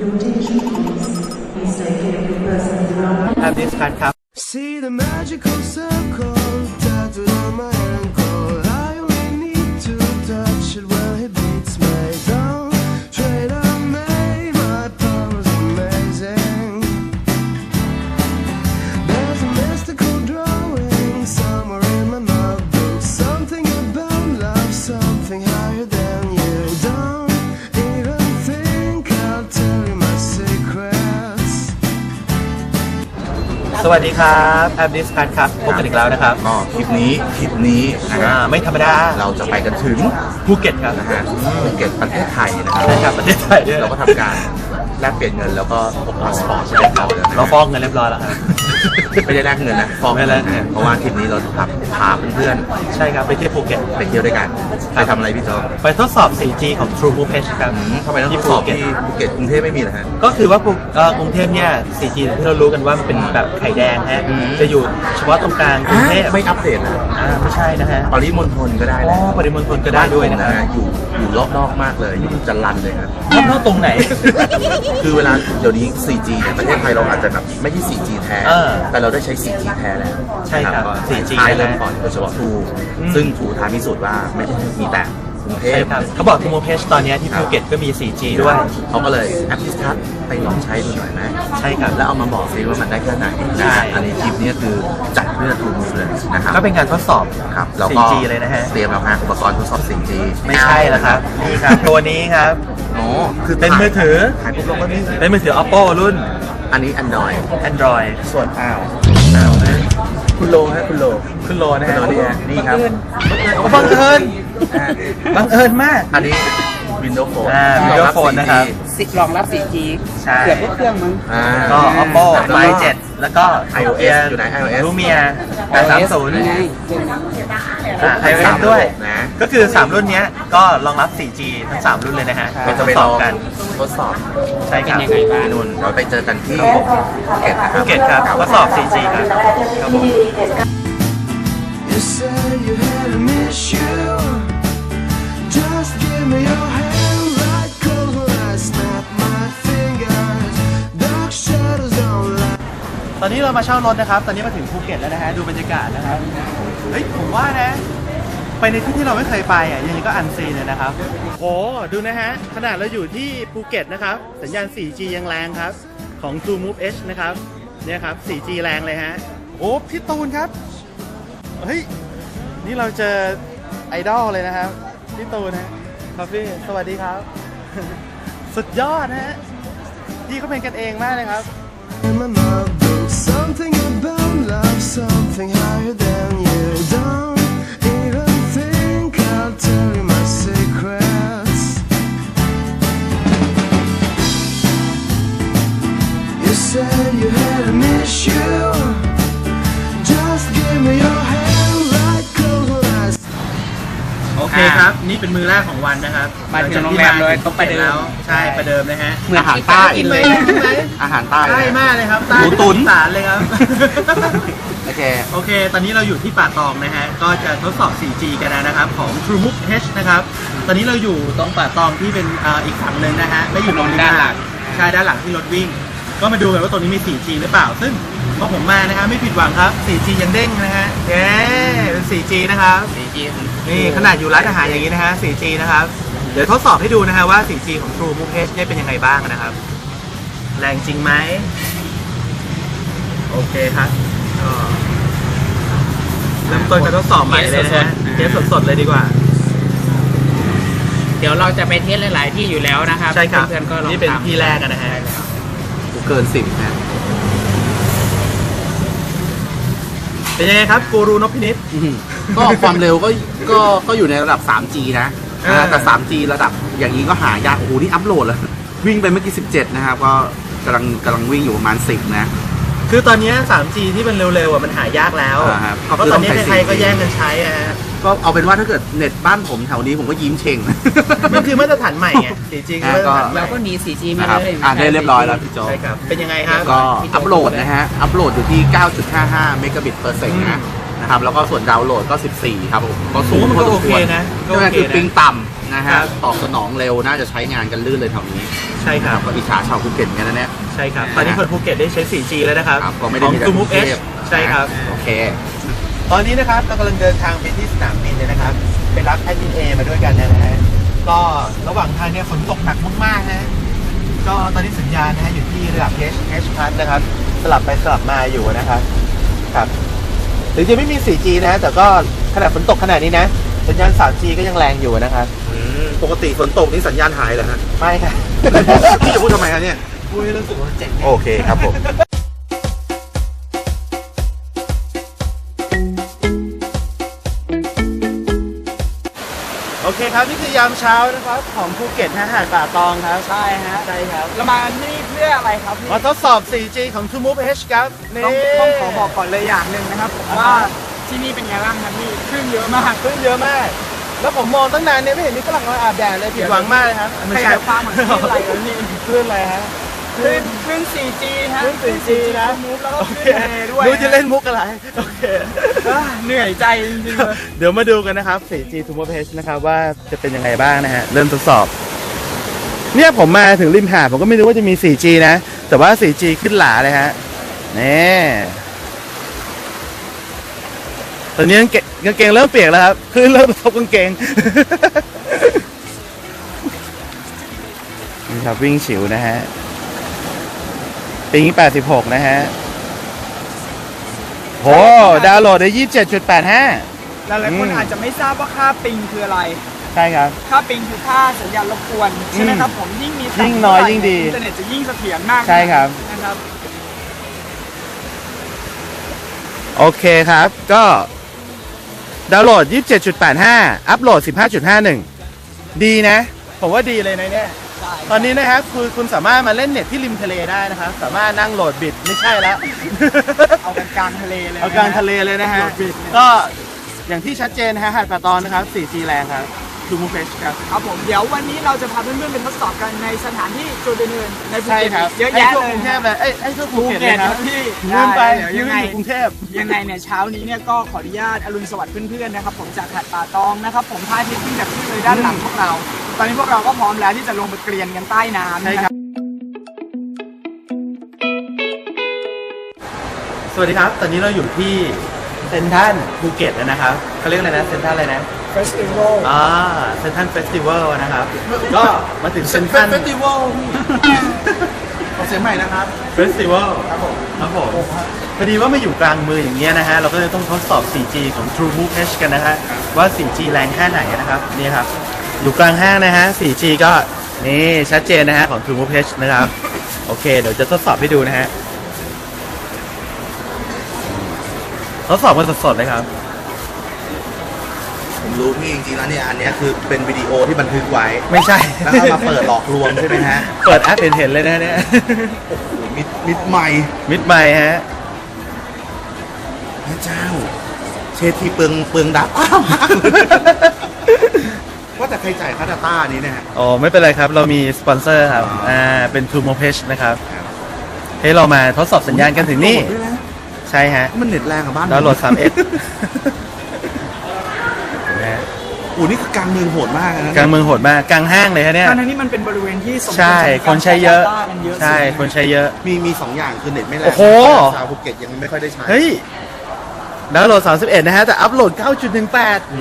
แอปดิสคัทครับ See the magical circle วัสดีครับแอปดิสคัทครับพบกันอีกแล้วนะครับก็คลิปนี้คลิปนี้นะอ่าฮะไม่ธรรมดาเราจะไปกันถึงภูเก็ตครับนะฮะภูเก็ตประเทศไทยนะครับใช่ครับประเทศไทยด้วย เราก็ทำการ แลกเปลี่ยนเงินแล้วก็พกพาสปอร์ตใช่ไหมครับเราฟ้องเงินเรียบร้อยแล้วครับ ไม่ได้แลกเงินนะฟ้องไม่ได้แลกเงิน เพราะว่าทริปนี้เราจะพาพาเพื่อนใช่ครับไปเที่ยวภูเก็ต ๆไปเที่ยวด้วยกันไปทำอะไรพี่โจ๊กไปทดสอบ 4G ของ True Move Edge ครับอืมทำไมต้องที่สอบภูเก็ตที่ภูเก็ตกรุงเทพไม่มีเหรอฮะ ก็คือว่าภูเอ่อกรุงเทพเนี่ย 4G ที่เรารู้กันว่ามันเป็นแบบไข่แดงฮะอืม จะอยู่เฉพาะตรงกลางกรุงเทพไม่อัปเดตนะอ่าไม่ใช่นะฮะปริมณฑลก็ได้อ๋อนะปริมณฑลก็ได้ด้วยนะบ้าฮะผมอยู่อยู่รอบนอกมากเลยอยู่จันรันเลยครับรอบนอกตรงไหนคือเวลาเดี๋ยวนี้ 4G เนี่ยประเทศไทยเราอาจจะแบบไม่ใช่ 4G แท้ เออแต่เราได้ใช้ 4G แท้แล้วใช่ครับนะ 4G ท้ายเริ่มนะฮะก่อนโดยเฉพาะทูอืมซึ่งทูท้ายพิสูจน์ว่าไม่ได้มีแต่ กรุงเทใช่พครับเขาบอก True Move Edge ตอนเนี้ยที่ภูเก็ตก็มี 4G ด้วย เขาก็เลยแอปพลิเคชันไปลองใช้ดูหน่อยไหมใช่ครับแล้วเอามาบอกซิว่ามันได้แค่ไหนใช่อันนี้คลิปเนี้คือจัดเพื่อทูมูเลยนะครับก็เป็นการทดสอบครับแล้วก็ 4G เลยนะฮะเตรียมแล้วฮะอุปกรณ์ทดสอบ 4G ไม่ใช่แล้วครับนี่ครับตัวนี้ครับโอ้คือเป็นมือถือถ่ายปุ๊บลงก็นี่เป็นมือถือ Oppo รุ่น อันนี้ Android Android ส่วนอ้าวอ้าวนะคุณโลฮะคุณโลขึ้นโลนะคุณฮะโลนี่ฮะนี่ครับโอ้บังเอิญ ฮะบังเอิญมาก อันนี้ Windows Phone อ่า Windows Phone นะครับ สิรองรับ 4G ใช่ เกือบทุกเครื่องมั้ง อ่า ก็ Oppo Fi 7แล้วก็ iOS อยู่ไหน iOS Lumia 830 นี่ไงอ่า iOS ด้วย นะ ก็คือ 3 รุ่นเนี้ยก็รองรับ 4G ทั้ง 3 รุ่นเลยนะฮะเราทจะดไปสลออบงกัน ทดสอบใช่ครับเป็นยังไงบ้างที่นู่นเราไปเจอกันที่ภูเก็ตนะคภูรับ เก็ตครับทดสอบ 4G ครับครับผม You said you had a miss ตอนนี้เรามาเช่ารถนะครับ ตอนนี้มาถึงภูเก็ตแล้วนะฮะ ดูบรรยากาศนะครับ เฮ้ย ผมว่านะ ไปในที่ที่เราไม่เคยไปอะ ยังไงก็อันซีเลยนะครับ โอ้ ดูนะฮะ ขนาดเราอยู่ที่ภูเก็ตนะครับ สัญญาณ 4G ยังแรงครับ ของ True Move Edge นะครับ เนี่ยครับ 4G แรงเลยฮะ โอ้ พี่ตูนครับ เฮ้ย นี่เราเจอไอดอลเลยนะครับ พี่ตูนฮะ ครับพี่ สวัสดีครับ สุดยอดนะฮะพี่เขาเป็นกันเองมากเลยครับ In my notebook, something about love, something higher than you. Don't even think I'll tell you my secrets. You said you had a miss เคครับ นี่เป็นมือแรกของวันนะครับมาถึงโรงแรมเลยต้องประเดิมแล้วใช่ประเดิมนะฮะเหมือนอาหารที่ใต้กินเลยใช่ไหมอาหารใต้ใต้มากเลยครับใต้หมูตุ๋นสารเลยครับ โอเค โอเค ตอนนี้เราอยู่ที่ป่าตองนะฮะ ก็จะทดสอบ 4G กันนะครับ ของ True Move H นะครับ ตอนนี้เราอยู่ตรงป่าตองที่เป็นเอ่ออีกฝั่งหนึ่งนะฮะและอยู่ตรงด้านหลัง ใช่ด้านหลังที่รถวิ่ง ก็มาดูกันว่าตรงนี้มี 4G หรือเปล่า ซึ่งพอผมมานะฮะไม่ผิดหวังครับ 4G ยังเด้งนะฮะ เย้เป็น 4G นะครับ 4G นี่ขนาดอยู่ร้านอาหารอย่างนี้นะฮะ 4G นะครับ เดี๋ยวทดสอบให้ดูนะฮะว่า 4G ของ True Move H เนี่ยเป็นยังไงบ้างนะครับ แรงจริงไหม โอเคครับก็เริ่มต้นการทดสอบใหม่เลยนะฮะเทสสดๆเลยดีกว่า เดี๋ยวเราจะไปเทสหลาย ๆ ที่อยู่แล้วนะครับใช่ครับเพื่อนๆก็ลองนี่เป็นตามที่แรกอะนะฮะเกินสิบนะเป็นยังไงครับกูรูนพพินิษก็ความเร็วก็ ก็ก็อยู่ในระดับ 3G นะอ่านะแต่ 3G ระดับอย่างนี้ก็หายากโอ้โหนี่อัพโหลดแล้ววิ่งไปเมื่อกี้ 17 นะครับ ก็กำลังกำลังวิ่งอยู่ประมาณ 10 นะ คือตอนนี้ 3G ที่มันเร็วๆอะมันหายากแล้วอ่าครับเพราะตอนนี้ก็คือต้องใช้ใครๆก็ 4G แย่งกันใช้อะฮะก็เอาเป็นว่าถ้าเกิดเน็ตบ้านผมแถวนี้ผมก็ยิ้มเชง มันคือมาตรฐานใหม่ไง 4G คือมาตรฐานใหม่เราก็หนี 4G มานะครับเลยอ่านได้เรียบร้อยแล้วพี่โจ ใช่ครับเป็นยังไงครับ ก็อัพโหลดนะฮะ อัพโหลดอยู่ที่ 9.55 เมกะบิตเปอร์เซกนะ นะครับ แล้วก็ส่วนดาวน์โหลดก็ 14 ครับผมก็สูโอ้งมันก็พสโอเควรนะก็ก็โอเคคือนะปิงต่ำนะครัฮะบตอบสนองเร็วน่าจะใช้งานกันลื่นเลยแถวนี้ใช่ครับก็อิจฉาชาวภูเก็ตเหมือนกันนะเนี่ยใช่ครับ ตอนนี้คนภูเก็ตได้ใช้ 4G แล้วนะครับครับก็ไม่ได้ของมีแต่ทูมูฟกเอรุงชเทพใช่ครับโอเค ตอนนี้นะครับเรากำลังเดินทางไปที่สนามบินเลยนะครับไปรับแอดมินเอมาด้วยกันนะฮะก็ระหว่างทางเนี่ยฝนตกหนักมากๆนะก็ตอนนี้สัญญาณนะฮะอยู่ที่ระดับ H H พัทนะครับ สลับไปสลับมาอยู่นะครับครับ ถึงจะไม่มี 4G นะฮะแต่ก็ขนาดฝนตกขนาดนี้นะสัญญาณ 3G ก็ยังแรงอยู่นะครับปกติฝนตกนี่สัญญาณหายเหรอฮะ ไม่ค่ะ พี่จะพูดทำไมครับเนี่ย พูดให้รู้สึกว่ามันเจ๋ง โอเคครับผม อเคครับนี่คือยามเช้านะครับของภูเก็ตนะหาดป่าตองครับใช่ฮะใช่ครับเรามาที่เพื่ออะไรครับพี่มาทดสอบ 4G ของ True Move H ครับนี่ต้องต้องขอบอกก่อนเลยอย่างหนึ่งนะครับผมว่าที่นี่เป็นไงบ้างครับพี่คลื่นเยอะมากขึ้นเยอะมาก แล้วผมมองตั้งนานเนี่ยไม่เห็นมีฝรั่งมาอาบแดดเลยผิดหวังมากเลยครับใครจะฟังเหมือนคลื่นอะไรกันพี่คลื่นอะไรฮะ คลื่นคลื่น 4G ฮะคลื่น 4G นะ มูฟแล้วก็โอคเคลื่นทะเลด้วยดูจะเล่นมุกอะไร โอเค อะเหนื่อยใจจริงๆเลย เดี๋ยวมาดูกันนะครับ 4G True Move H นะครับว่าจะเป็นยังไงบ้างนะฮะ เริ่มทดสอบ เนี่ยผมมาถึงริมหาดผมก็ไม่รู้ว่าจะมี 4G นะ แต่ว่า 4G ขึ้นหลาเลยฮะนี่ตอนนี้กางเกงกางเกงเริ่มเปียกแล้วครับคือเริ่มกระทบกางเกง นี่ครับวิ่งฉิวนะฮะ ปิง86 นะฮะ โห ดาวน์โหลดได้ 27.85 หลายๆคนอืม อาจจะไม่ทราบว่าค่าปิงคืออะไร ใช่ครับ ค่าปิงคือค่าสัญญาณรบกวนใช่ไหมครับผมยิ่งมียิ่งน้อยยิ่งดีอินเทอร์เน็ตจะยิ่งเสถียรมากใช่ครับ นะครับ โอเคครับ ก็ดาวน์โหลด 27.85 อัพโหลด 15.51 ดีนะ ผมว่าดีเลยนะเนี่ยใช่ ตอนนี้นะครับคือคุณสามารถมาเล่นเน็ตที่ริมทะเลได้นะครับ สามารถนั่งโหลดบิดไม่ใช่แล้ว เอากันกลางทะเลเลยเอากลางทะเลเลยนะฮะ โหลดบิดเนี่ย ก็อย่างที่ชัดเจนนะฮะหาดป่าตอนนะครับ 4G แรงครับดูมูเฟชครับ ครับผมเดี๋ยววันนี้เราจะพาเพื่อนๆไปทดสอบกันในสถานที่จุดอื่นๆในภูใช่เก็ตครับเยอะไอ้แยะทั่วเลกยรุงเทพเลยไอ้ไอ้ทั่วภูเก็ตเลยครับพี่ลืมไปเดี๋ยวยืยันงไง อยู่กรุงเทพ ยังไงเนี่ยเช้านี้เนี่ยก็ขออนุญาตอรุณสวัสดิ์เพื่อนๆนะครับผมจากหาดป่าตองนะครับผมพาทิตย์ที่แบบที่เลยด้านหลังพวกเรา ตอนนี้พวกเราก็พร้อมแล้วที่จะลงไปเกรียนกันใต้น้ำใช่ครับ สวัสดีครับ ตอนนี้เราอยู่ที่เซนทรัลภูเก็ตแล้วนะครับเขาเรียกอะไรนะเซนทรัลอะไรนะ เฟสติวัลอ่าเซนทรัลเฟสติวัลนะครับ ก็มาถึงเซนทรัลเฟสติวัลขอเสียงใหม่นะครับ เฟสติวัลครับผมครับผมพอดีว่ามาอยู่กลางเมืองอย่างเงี้ยนะฮะ เราก็เลยต้องทดสอบ 4G ของ True Move H กันนะฮะ ว่า 4G แรงแค่ไหนนะครับ นี่ครับ อยู่กลางห้างนะฮะ 4G ก็นี่ชัดเจนนะฮะ ของ True Move H นะครับ โอเค เดี๋ยวจะทดสอบให้ดูนะฮะ ทดสอบกันสดๆเลยครับ ผมรู้พี่จริงๆแล้วเนี่ยอันเนี้ยคือเป็นวิดีโอที่บันทึกไว้ ไม่ใช่ แล้วเอามาเปิดหลอกลวงใช่ไหมฮะเปิดแอปเห็นๆเลยนะเนี่ย โอ้โหมิดมิดใหม่มิดไมค์ฮะ พระเจ้า เชทีเปลืองเปลืองดับว่าแต่ใครจ่ายค่าดาต้านี้เนี่ยฮะอ๋อไม่เป็นไรครับ เรามีสปอนเซอร์ครับอ่าเป็น True Move H นะครับให้เรามาทดสอบสัญญาณกันถึงนี่ โหลดด้วยะใช่ฮะมันเน็ตแรงกับบ้านดาวน์โหลด 3S เห็นไหมฮะโอ้นี่คือกลางเมืองโหดมากนะกลางเมืองโหดมากกลางห้างเลยฮะเนี่ย ทั้งๆที่มันเป็นบริเวณที่สมควรใช่จะมีคนใช้เยอะการ data กันเยอะใช่สุดคนใช้เยอะ มีมีสองอย่างคือเน็ตไม่แรงโอ้โห ชาวภูเก็ตยังไม่ค่อยได้ใช้เฮ้ยดาวน์โหลด 31 นะฮะ แต่อัพโหลด 9.18 อื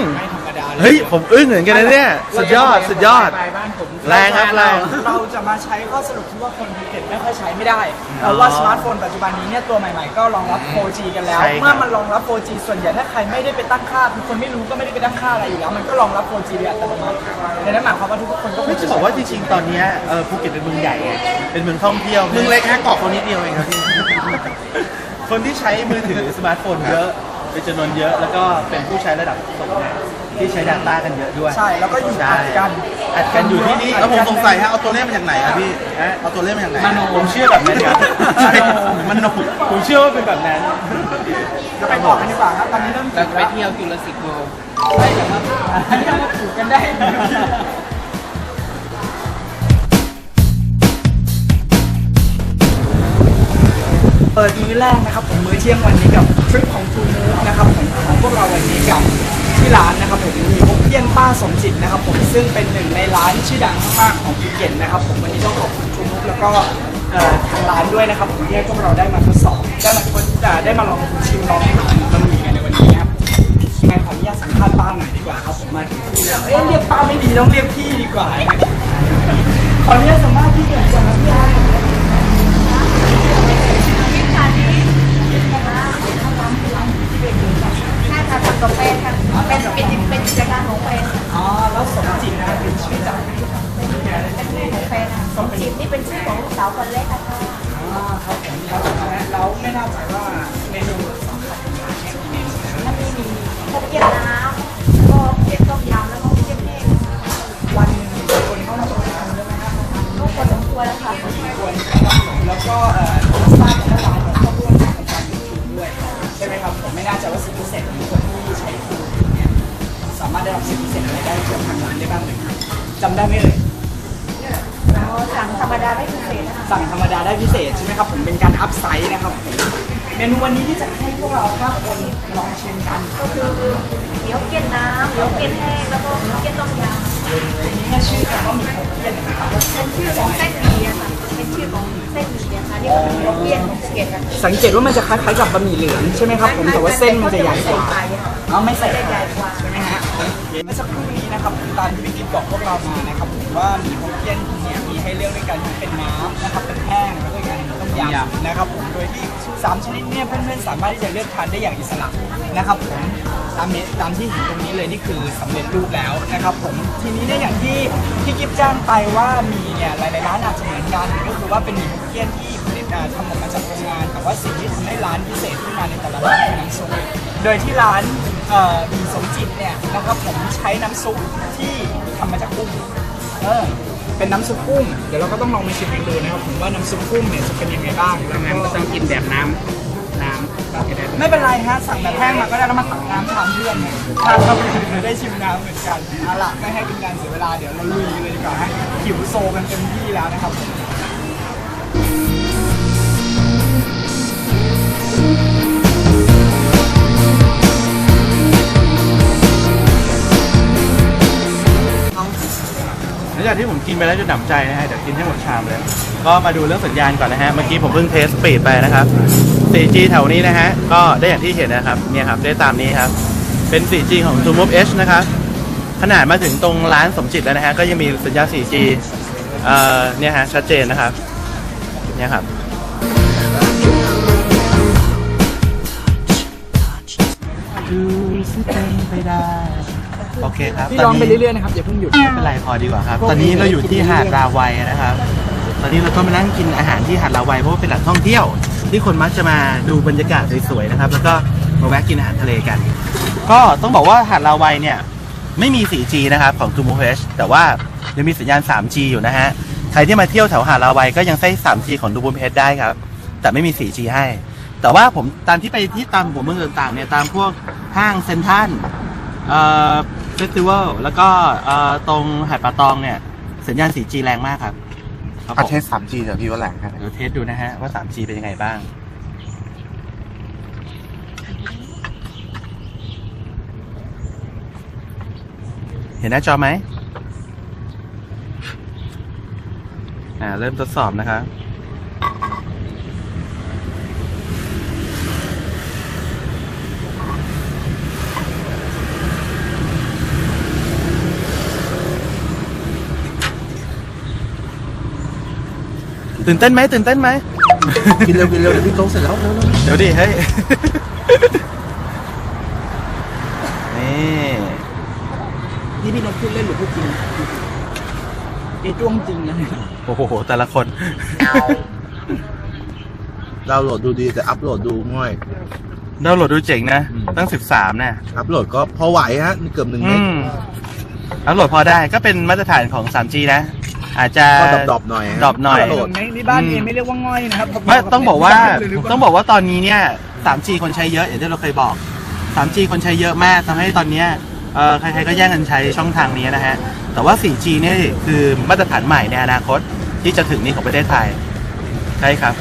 ม ไม่ธรรมดา เลยเฮ้ย ผมอึ้งเหมือนกันนะเนี่ย สุดยอด สุดยอด ไปบ้านผมแรงครับแรง เราจะมาใช้ข้อสรุปที่ว่าคนภูเก็ตไม่ค่อยใช้ไม่ได้เพราะว่าสมาร์ทโฟนปัจจุบันนี้เนี่ยตัวใหม่ๆก็รองรับ 4G กันแล้ว ใช่ครับ เมื่อมันรองรับ 4G ส่วนใหญ่ถ้าใครไม่ได้ไปตั้งค่าคือคนไม่รู้ก็ไม่ได้ไปตั้งค่าอะไรอยู่แล้ว มันก็รองรับ 4G โดยอัตโนมัติในนั้นหมายความว่าทุกคนก็คไม่งจะบอกว่าจริงๆ ตอนเนี้ยเออภูเก็ตเป็นเมืองใหญ่ไงเป็นเมืองท่องเที่ยวเมืองเล็กแค่เกาะเขานิดเดียวเองครับพี่ คนที่ใช้มือถือสมาร์ทโฟนเยอะเป็นจำนวนเยอะ แล้วก็เป็นผู้ใช้ระดับสูงนะ ที่ใช้ Data กันเยอะด้วยใช่แล้วก็อยู่ใช่อัดกันอัดกันอยู่ที่นี่แล้วผมสงสัยฮะเอาตัวเลขมาจากไหนครับพี่ฮะเอาตัวเลขมาจากไหนมโนผมเชื่อแบบนั้นครับใช่มันโนผมเชื่อว่าเป็นแบบนั้น จะไปบอกกันดีกว่าครับตอนนี้เริ่มเราจะไปเที่ยวจุลศิษย์เวิลด์ใช่ครับที่มาถูกกันได้ เปิดมื้อแรกนะครับผมมื้อเที่ยงวันนี้กับทริปของทูมูนะครับผมของพวกเราวันนี้กับ ที่ร้านนะครับผมมีพกเพี้ยนป้าสมจิตนะครับผมซึ่งเป็นหนึ่งในร้านชื่อดังมากๆของภูเก็ตนะครับผมวันนี้ต้องขอบคุณทูมูแล้วก็เอ่อทางร้านด้วยนะครับผมที่ให้พวกเราได้มาทดสอบได้มาทดอ่อได้มาลองชิมลองทานบะหมี่กันในวันนี้นะครับยังไงขออนุญาตสัมภาษณ์ป้าหน่อยดีกว่าครับผมมาถึงที่แล้วเอ๊ะเรียกป้าไม่ดีต้องเรียกพี่ดีกว่าขออนุญาตสัมภาษณ์พี่ก่อนก่อนนะพี่อาร์ใช่ค่ะทำกาแฟค่ะเป็นเป็นเป็นกิจการของแฟนอ๋อแล้วสมจิตนะเป็นชื่อจากเป็นชื่อของแฟนสมจิตนี่เป็นชื่อของลูกสาวคนเล็กค่ะอ๋อครับผมแล้วแล้วไม่น่าใจว่าเมนูสำคัญที่มีข้าวเกี๊ยวน้ำก็เกี๊ยวต้มยำแล้วก็เกี๊ยวแห้งวันคนเข้ามาบริการด้วยไหมครับก็พอสมควรแล้วค่ะคนแล้วก็ ได้รับสิทธิพิเศษอะไรได้จากทางร้านได้บ้างไหมครับจำได้ไหมเอ่ยแล้วสั่งธรรมดาไม่พิเศษนะคะสั่งธรรมดาได้พิเศษใช่ไหมครับผมเป็นการอัพไซส์นะครับผมเมนูวันนี้ที่จะให้พวกเราห้าคนลองชิมกันก็คือเกี๊ยวเกี๊ยวน้ำเกี๊ยวเกี๊ยวแห้งแล้วก็เกี๊ยวต้มยำอันนี้เนี่ยชื่อกันว่ามีหกเพี้ยนนะครับเป็นชื่อของเส้นหมี่อะค่ะเป็นชื่อของเส้นหมี่อะค่ะนี่ก็เป็นเกี๊ยวเกี๊ยวของภูเก็ตอะสังเกตว่ามันจะคล้ายๆกับบะหมี่เหลืองใช่ไหมครับผมแต่ว่าเส้นมันจะใหญ่กว่าเอาไม่ใส่เส้นใหญ่กว่าใช่ไหมฮะ เมื่อสักครู่นี้นะครับตามที่พี่กิ๊ฟบอกพวกเรามานะครับผมว่ามีฮกเกี้ยนเนี่ยมีให้เลือกด้วยกันทั้งเป็นน้ำนะครับเป็นแห้งแล้วก็อีกอันหนึ่งต้มยำนะครับผมโดยที่สามชนิดเนี่ยเพื่อนๆสามารถที่จะเลือกทานได้อย่างอิสระนะครับผมตามนี้ตามที่เห็นตรงนี้เลยนี่คือสำเร็จรูปแล้วนะครับผมทีนี้เนี่ยอย่างที่พี่กิ๊ฟแจ้งไปว่ามีเนี่ยหลายๆร้านอาจจะเหมือนกันก็คือว่าเป็นหมี่เกี้ยนที่ผลิตอ่าทำออกมาจากโรงงาน แต่ว่าสิ่งที่ทำให้ร้านพิเศษขึ้นมาในแต่ละร้านคือน้ำซุปโดยที่ร้าน มีสมจิตเนี่ยนะครับผมใช้น้ำซุปที่ทำมาจากกุ้งเออเป็นน้ำซุปกุ้ง เดี๋ยวเราก็ต้องลองมาชิมกันดูนะครับผมว่าน้ำซุปกุ้งเนี่ยจะเป็นยังไงบ้างแล้วงั้นก็ก็ต้องกินแบบน้ำน้ำจะได้ไม่เป็นไรฮะสั่งแบบแห้งมาก็ได้แล้วมาตักน้ำทานเพื่อนเนี่ยทานเข้าไปจะได้ชิมน้ำเหมือนกันเอาล่ะไม่ให้เป็นการเสียเวลาเดี๋ยวเราลุยกันเลยดีกว่าฮะหิวโซกันเต็มที่แล้วนะครับ จากที่ผมกินไปแล้วจนหนำใจนะฮะเดี๋ยวกินให้หมดชามเลย ก็มาดูเรื่องสัญญาณก่อนนะฮะ เมื่อกี้ผมเพิ่งเทสสปีดไปนะครับ 4G แถวนี้นะฮะ ก็ได้อย่างที่เห็นนะครับเนี่ยครับได้ตามนี้ครับ เป็น 4G ของ t o Move H นะครับ ขนาดมาถึงตรงร้านสมจิตแล้วนะฮะ ก็ยังมีสัญญาณ 4G เอ่อเนี่ยฮะชัดเจนนะครับเนี่ยครับดูสิเป็นไปได้ โอเคครับพี่ร้องไปเรื่อยๆนะครับอย่าเพิ่งหยุดไม่เป็นไรพอดีกว่าครับ ตอนนี้เราอยู่ที่หาดราวัยนะครับ ตอนนี้เราก็มานั่งกินอาหารที่หาดราวัยเพราะว่าเป็นแหล่งท่องเที่ยว ที่คนมักจะมาดูบรรยากาศสวยๆนะครับ แล้วก็มาแวะกินอาหารทะเลกัน ก็ต้องบอกว่าหาดราวัยเนี่ยไม่มี 4G นะครับของ t o m o h แต่ว่ายังมีสัญญาณ 3G อยู่นะฮะใครที่มาเที่ยวแถวหาดราวัยก็ยังใช้ 3G ของ t o m o h ได้ครับ แต่ไม่มี 4G ให้ แต่ว่าผมตามที่ไปที่ตามหัวเมืองต่างๆเนี่ยตามพวกห้างเซ็นทรัลเอ่อ เฟสติวัลแล้วก็เอ่อตรงหาดป่าตองเนี่ยสัญญาณ 4G แรงมากครับครับผมประเทศ 3G แต่พี่ว่าแรงครับ เดี๋ยวเทสดูนะฮะว่า 3G เป็นยังไงบ้าง เห็นหน้าจอไหมอ่า เริ่มทดสอบนะครับ ตื่นเต้นไหมตื่นเต้นไหมกินเร็วกินเร็วเดี๋ยวพี่โต๊ะเสร็จแล้วเร็วเร็วเดี๋ยวดิเฮ้ย นี่นี่พี่นกพูดเล่นหรือพูดจริงไอ้จ้วงจริงนะเนี่ยโอ้โห แต่ละคน ดาวน์โหลดดูดีแต่อัพโหลดดูง่อย ดาวน์โหลดดูเจ๋งนะอืมตั้ง 13นะอัพโหลดก็พอไหวฮะเกือบหนึ่งเมอืกมดาวน์โหลดพอได้ก็เป็นมาตรฐานของ 3G นะ อาจจะก็ดรอปๆหน่อยฮะดรอปหน่อยโหลดนี่บ้านเองไม่เรียกว่าง่อยนะครับไม่ต้องบอกว่าหรืว่าต้องบอกว่าตอนนี้เนี่ย 3G คนใช้เยอะอย่างที่เราเคยบอก 3G คนใช้เยอะมากทำให้ตอนเนี้ยเอ่อใครๆก็แย่งกันใช้ช่องทางนี้นะฮะ แต่ว่า 4G เนี่ยคือมาตรฐานใหม่ในอนาคตที่จะถึงนี้ของประเทศไทย ใช่ครับ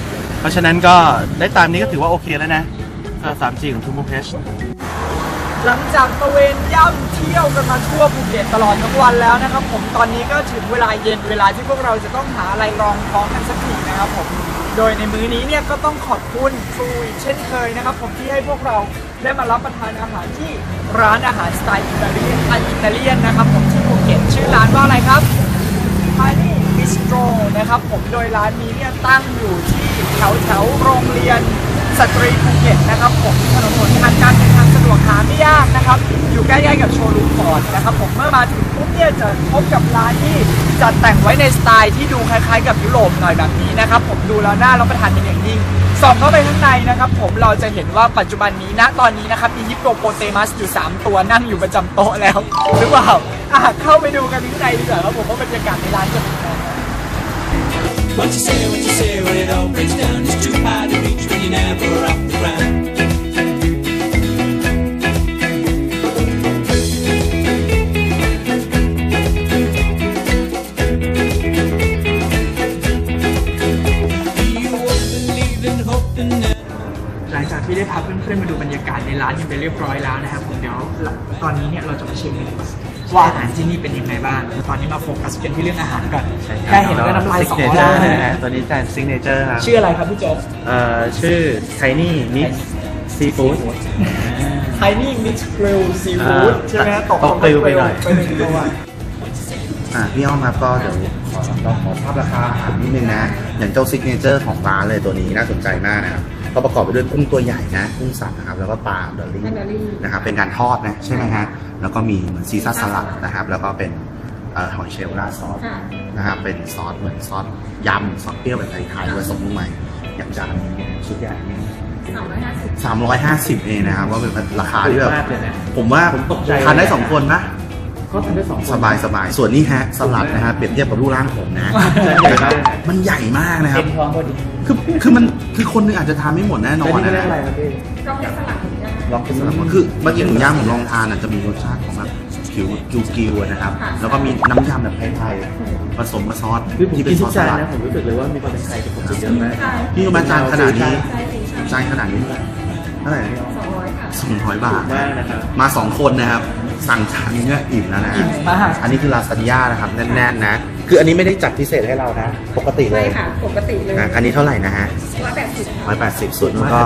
ราะฉะนั้นก็ได้ตามนี้ก็ถือว่าโอเคแล้วนะเอ่อ 3G ของทูมูเพช หลังจากตะเวนย่ำเที่ยวกันมาทั่วภูเก็ตตลอดทั้งวันแล้วนะครับ ผมตอนนี้ก็ถึงเวลาเย็นเวลาที่พวกเราจะต้องหาอะไรรองท้องกันสักทีนะครับผมโดยในมื้อนี้เนี่ยก็ต้องขอบคุณทรูอีกเช่นเคยนะครับ ผมที่ให้พวกเราได้มารับประทานอาหารที่ร้านอาหารสไตล์อิตาเลียนอิตาเลียนนะครับผมที่ภูเก็ตชื่อร้านว่าอะไรครับพานี่บิสโตรนะครับผมโดยร้านนี้เนี่ยตั้งอยู่ที่แถวแถวโรงเรียน สตรีภูเก็ตนะครับผมถนนหนทางการเดินทางสะดวกหาไม่ยากนะครับ อยู่ใกล้ๆกับโชว์รูมฟอร์ดนะครับผมเมื่อมาถึงปุ๊บเนี่ยจะพบกับร้านที่จัดแต่งไว้ในสไตล์ที่ดูคล้ายๆ กับยุโรปหน่อยแบบนี้นะครับผมดูแล้วน่ารับประทานเป็นอย่างยิ่งส่องเข้าไปข้างในนะครับผมเราจะเห็นว่าปัจจุบันนี้ณตอนนี้นะครับมีฮิปโปโปเตมัสอยู่ 3 ตัวนั่งอยู่ประจำโต๊ะแล้ว หรือเปล่าอะเข้าไปดูกันข้างในดีกว่าครับผมว่าบรรยากาศในร้านจะเป็นยังไง What you say, what you say, when it all breaks down, is too high to reach when you're never off the ground. หลังจากที่ได้พาเพื่อนๆมาดูบรรยากาศในร้านกันไปเรียบร้อยแล้วนะครับผมเดี๋ยวตอนนี้เนี่ยเราจะมาชิมกันดีกว่า ว่าอาหารที่นี่เป็นยังไงบ้าง ตอนนี้มาโฟกัสกันที่เรื่องอาหารก่อนแค่เห็นก็น้ำลายสอซิกเนแล้เจอวร์นะฮะตัวนี้จานซิกเนเจอร์ครับ ชื่ออะไรครับพี่โจ๊กเอ่อชื่อไทนี่มิกซีฟู้ดไทนี่มิกซ์กริลซีฟู้ดอ่าใช่ไหมฮะตกตกกริลไปหน่อยไปหนึ่งตัวอะพี่อ้อมครับก็เดี๋ยวขอลองขอทราบราคาอาหารนิดนึงนะ อย่างเจ้าซิกเนเจอร์ของร้านเลยตัวนี้น่าสนใจมากนะครับ ก็ประกอบไปด้วยกุ้งตัวใหญ่นะกุ้งสับนะครับแล้วก็ปลาดอลลี่ นะครับเป็นการทอดนะใช่ไหมฮะแล้วก็มีเหมือนซีซ่าสลัดนะครับแล้วก็เป็นเอ่อหอยเชลล์ราดซอสนะครับเป็นซอสเหมือนซอสยำซอสเปรี้ยวแบบไทยๆผสมลงไปอย่างจานนี้เนี่ยชุดใหญ่นี่สามร้อยห้าสิบสามร้อยห้าสิบเองนะครับว่าเป็นราคาที่แบบถูกมากเลยนะ ผมว่าผมตกใจ ทานได้สองคนนะ ก็ทำได้สองคน สบายสบายส่วนนี้ฮะสลัดนะฮะเปรียบเทียบกับรูปร่างผมนะใหญ่มาก มันใหญ่มากนะครับเต็มท้องพอดีคือคือมันคือคนหนึงอาจจะทานไม่หมดแน่นอนแล้วนี่นะไม่ได้อะไรครับพี่ก็เป็นสลัดเหมือนกันลองกินสลัดมาคือเมื่อกี้หมูย่างผมลองทานอาจจะมีรสชาติของแบบผิวกิวกิวๆนะครับ แล้วก็มีน้ำยำแบบไทยๆผสมกับซอสคือผมที่กิเป็นนซทุอกสสจานลัดนะผมรู้สึกเลยว่ามีความเป็นไทยกับผมเยอะมากพี่รู้ไหมจานขนาดนี้ใช่สิใช่จานขนาดนี้เท่าไหร่เท่าไหร่สองร้อยค่ะ สองร้อยบาทมากนะครับ มาสองคนนะครับ สั่งจานนี้เนี่ยอิ่มแล้วนะ อิ่มมาก อันนี้คือลาซานญ่านะครับแน่นๆนะ คืออันนี้ไม่ได้จัดพิเศษให้เรานะ ปกติเลใช่ยค่ะ ปกติเลยอะอันนี้เท่าไหร่นะฮะร้อยแปดสิบ ร้อยแปดสิบส่วนนู้นก็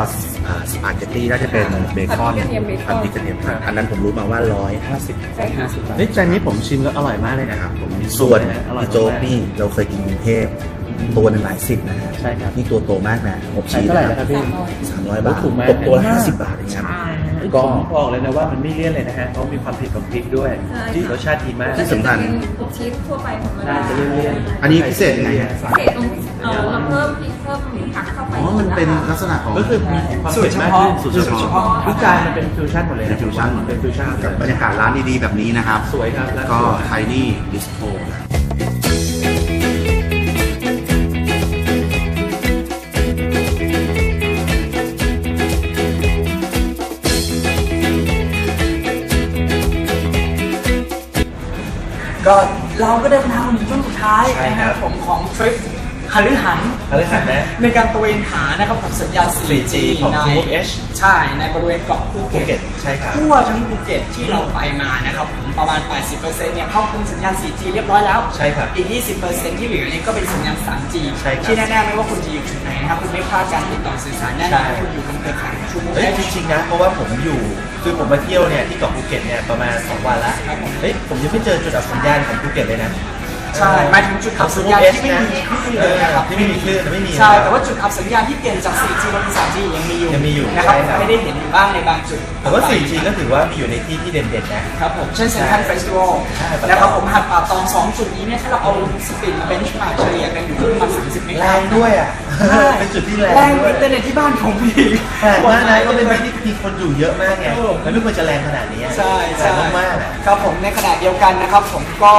อ่าสปาเกตตี้น่าจะเป็นเบคอนผัดพริกกระเทียมเบคอนผัดพริกกระเทียมอันนั้นผมรู้มาว่าร้อยห้าสิบ ใช่ค่ะ นี่จานนี้ผมชิมแล้วอร่อยมากเลยนะนะคครัรับบผมส่วนอร่อยพี่โจ๊กมากนี่เราเคยกินกรุงเทพ ตัวหนึ่งหลายสิบนะฮะใช่ครับ นี่ตัวโตมากนะอบใช้ชีสเท่าไหร่นะครับพี่ สามร้อยบาทถูกมาก ตกตัวละห้าสิบบาทเองครับ ก็ ก็บอกเลยนะว่ามันไม่เลี่ยนเลยนะฮะเพราะมีความเผ็ดของพริกด้วยใช่ที่รสชาติดีมาก ที่สำคัญเป็นชีสทั่วไปของมันใช่จะเลี่ยนๆอันนี้พิเศษยังไงฮะพิเศษตรงเออเราเพิ่มพริกเพิ่มผักเข้าไปอ๋อ มันเป็นลักษณะของ ก็คือมีความสูตรเผ็ดเฉมากพาะขึ้นสูตรเฉพาะ ทุกจานมันเป็นฟิวชั่นหมดเลยเป็นฟิวชั่นเป็นฟิวชั่นกับบรรยากาศร้านดีๆแบบนี้นะครับ สวยครับร้านก็สวยไทนี่ดิสโ o ก็เราก็เดินทางมาถึงช่วงสุดท้ายใช่นะคครัรับบ ผมของทริปฮาลือหันอะไรสักนะ ในการตระเวนหานะครับผมสัญญาณ 4G4G ของใน True H ใช่ในบริเวณเกาะภูภูเก็เก็ตตใช่ ครับทั่วทั้งภูเก็ตที่เราไปมานะครับผมประมาณ 80%เนี่ยครอบคลุมสัญญาณ 4G เรียบร้อยแล้วใช่ครับอีก 20%ที่เหลือเนี่ยก็เป็นสัญญาณ 3G ใช่ครับที่แน่ๆไม่ว่าคุณจะอยู่จุดไหนนะครับคุณไม่พลาดการติดต่อสื่อสารแน่นอนใช่คุณอยู่บนเครือข่ายชูมูเฮ้ยเอจริงๆนะเพราะว่าผมอยู่คือผมมาเที่ยวเนี่ยที่เกาะภูเก็ตเนี่ยประมาณ 2 วันละครับผมเฮ้ยผมยังไม่เจอจุดอับสัญญาณของภูเก็ตเลยนะ ใช่หมายถึงจุดอับสัญญาณที่ไม่มีคลื่นเลยนะครับที่ไม่มีคลื่นแต่ไม่มีใช่แต่ว่าจุดอับสัญญาณที่เปลี่ยนจาก 4G มาเป็น 3G ยังมีอยู่ยังมีอยู่นะครับใช่ครับ ไม่ได้เห็นอยู่บ้างในบางจุด แต่ว่า 4G ก็ถือว่ามีอยู่ในที่ที่เด่นๆนะ ครับผมเช่นเซ็นทรัลเฟสติวัลใช่ครับ นะครับผมหัดป่าตองสองจุดนี้เนี่ยถ้าเราเอาสปีดมาเบนช์มาเฉลี่ยกันอยู่ที่ประมาณ30เมกะแรงด้วยอะ ใช่เป็นจุดที่แรงแรงด้วยอินเทอร์เน็ตที่บ้านผมอีกแปลกมากนะก็เป็นที่ที่มีคนอยู่เยอะมากไงเออมันไม่ควรจะแรงขนาดนี้อะใช่แรใช่งมากๆอะ ครับผมในขณะเดียวกันนะครับผมก็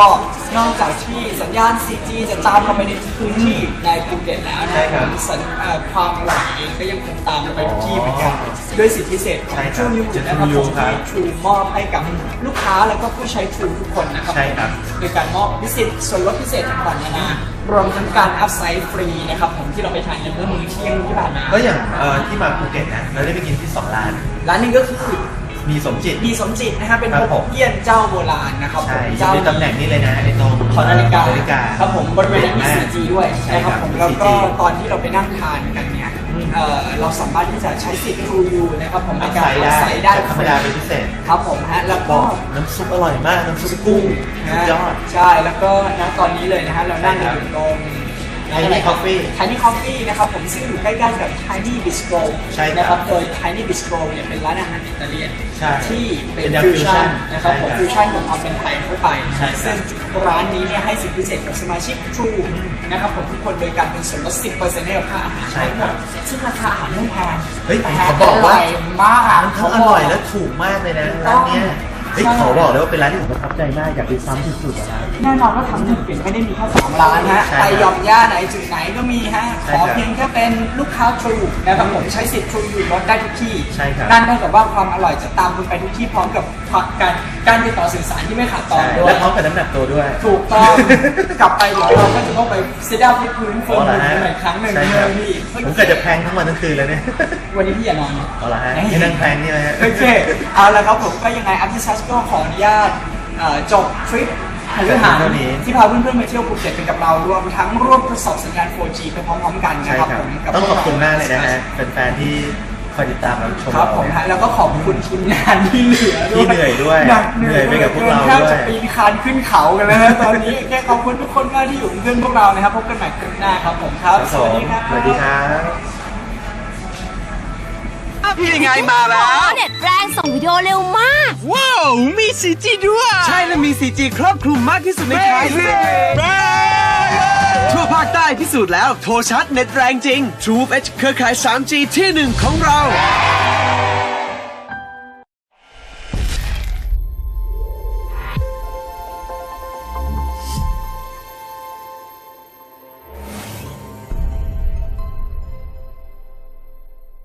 นอกจากที่สัญญาณ 4G จะตามเข้าไปในพื้นที่ในภูเก็ตแล้วนะใช่ครับสัญเอ่อความอร่อยเองก็ยังคงตามเราไปทุกที่เหมือนกันด้วยสิทธิพิเศษของใช่ครับช่วงยูจะนะครับ True ผมครับที่ True มอบให้กับลูกค้าแล้วก็ผู้ใช้ True ทุกคนนะครับใช่ครับ โดยการมอบพิเศษส่วนลดพิเศษต่างๆนานารวมทั้งการอัพไซด์ฟรีนะครับผมที่เราไปทานกันเมื่อมื้อเที่ยงที่ผ่านมา ก็อย่างเอ่อที่มาภูเก็ตนะเราได้ไปกินที่สองร้าน ร้านหนึงก็คือ มีสมจิต มีสมจิตนะครับเป็นครับโฮผมกเกี้ยนเจ้าโบราณนะครับผใช่มอยู่เจ้าในตำแหน่งนี้เลยนะไอ้ตรงขอนาฬิกานาฬิกา ครับผมบริเวณนั้นมีด่นาก 4G ด้วยใช่นะคครัรับบผมมีแล้วก็ 4G ตอนที่เราไปนั่งทานกันเนี่ยเอ่อเราสามารถที่จะใช้สิทธิ์ True You นะครับผมในอัพกาไซรด์อัพได้ไซด์ได้จากธรรมดาเป็นพิเศษ ครับผมฮะแล้วบก็ อกน้ำซุปอร่อยมาก น้ำซุปกุ้งสุดยอด ใช่แล้วก็ณตอนนี้เลยนะฮะเรานั่งอยู่ตรง Tiny Coffee Tiny Coffee นะครับผมซึ่งอยู่ใกล้ๆกับ Tiny Bistro ใช่ครับนะครับโดย Tiny Bistro เนี่ยเป็นร้านอาหารอิตาเลียนใช่ที่เป็นเป็นแนวฟิวชั่น fusion นะครับผมใช่ครับฟิวชั่นของความเป็นไทยเข้าไปใช่ครับซึ่งร้านนี้เนี่ยให้สิทธิพิเศษกับสมาชิก True นะครับผมทุกคนโดยการเป็นส่วนลด 10%ให้กับค่าอาหารใช่ครับซึ่งราคาอาหารไม่แพงเฮ้ยแต่เขาบอกว่าร่ยมากทั้งอร่อยและถูกมากเลยนะร้านเนี้ย เฮ้ยขอบอกเลยว่าเป็นร้านที่ผมประทับใจมากอยากไปซ้ำสุดๆอะนะ แน่นอนว่าทำหนึ่งเปลี่ยนไม่ได้มีแค่สามร้านฮะ ใช่ครับไปยอมย่าไหนจุดไหนก็มีฮะ ใช่ขอครับเพียงแค่เป็นลูกค้า True นะครับผมใช้สิทธิ์ True อยู่ลดได้ทุกที่ ใช่ครับ นั่นเท่ากับว่าความอร่อยจะตามคุณไปทุกที่พร้อมกับผั กกันการติดต่อสื่อสารที่ไม่ขาดตอนใช่ด้วและยพร้อมกับน้ำหนักตัวด้วย ถูกต้อง กลับไปเดี๋ยวเราก็จะต้องไปซิดาที่พื้นเฟิอ๋ร์อมเหรอมือฮะกันอีกครั้งหนึ่งใช่เลครับยพี่ผมก็จะแพงทั้งวันทั้งคืนเลยเนี่ยวันนี้พี่อย่านอนเอาละฮะให้นั่งแพงนี่ไหมฮะ โอเค เอาละครับผมก็ยังไงอัพทิซัสก็ขออนุญาตเอ่อจบทริปหันหารเท่านี้ ที่พาเพื่อนๆมาเที่ยวภูเก็ตไปกับเรารวมทั้งร่วมทดสอบสัญญาณ 4G ไปพร้อมๆกันใช่นะครับครับผมกับต้องขอบคุณพวมากเลยนะฮะแฟนๆที่ค อยติดตามเราชมครับเราผมเนี่ยฮะแล้วก็ขอบคุณทีมงานที่เหลือด้วยที่เหนื่อยด้วยหนักเหนื่อยไปกับพวกเราแทบด้วยจะปีนคานขึ้นเขากันแล้วนะตอนนี้แค่ขอบคุณทุกคนมากที่อยู่เป็นเพื่อนพวกเรานะครับพบกันใหม่ครั้งหน้าครับผมครับครับสผวัสมดีครับสวัสดีครับพี่ไงมาแล้ว เน็ตแรงส่งวิดีโอเร็วมาก ว้าว มี 4G ด้วย ใช่และมี 4G ครอบคลุมมากที่สุดในไทย ทั่วภาคใต้พิสูจน์แล้ว โทรชัดเน็ตแรงจริง True Edge เครือข่าย 3G ที่หนึ่งของเรา